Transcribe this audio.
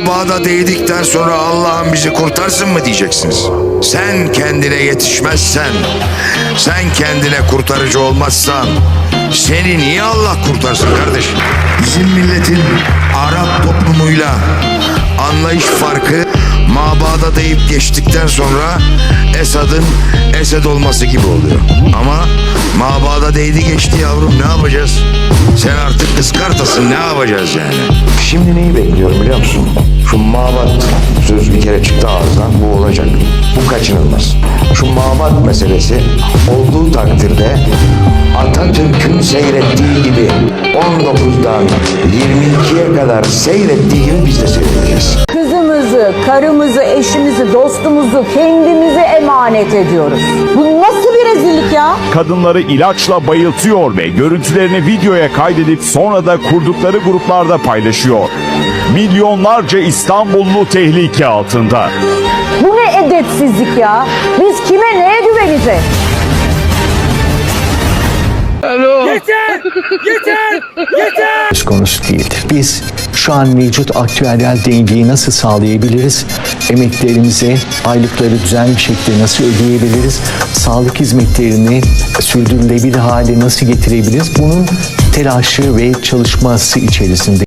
mabada değdikten sonra Allah'ım bizi kurtarsın mı diyeceksiniz. Sen kendine yetişmezsen, sen kendine kurtarıcı olmazsan seni niye Allah kurtarsın kardeş? Bizim milletin Arap toplumuyla anlayış farkı mabada deyip geçtikten sonra Esad'ın Esed olması gibi oluyor. Mabada değdi geçti yavrum ne yapacağız? Sen artık kıskartasın ne yapacağız yani? Şimdi neyi bekliyorum biliyor musun? Şu mabat söz bir kere çıktı ağızdan bu olacak. Bu kaçınılmaz. Şu mabat meselesi olduğu takdirde Atatürk'ün seyrettiği gibi 19'dan 22'ye kadar seyrettiği gibi biz de seyredeceğiz. Kızımızı, karımızı, eşimizi, dostumuzu, kendimizi emanet ediyoruz. Bu nasıl bir rezillik ya? kadınları ilaçla bayıltıyor ve görüntülerini videoya kaydedip sonra da kurdukları gruplarda paylaşıyor. Milyonlarca İstanbullu tehlike altında. Bu ne edepsizlik ya? Biz kime neye güveneceğiz? söz konusu değildir. Biz şu an mevcut aktüeryel dengeyi nasıl sağlayabiliriz? Emeklerimize aylıkları düzenli şekilde nasıl ödeyebiliriz? Sağlık hizmetlerini sürdürülebilir hale nasıl getirebiliriz? Bunun telaşı ve çalışması içerisinde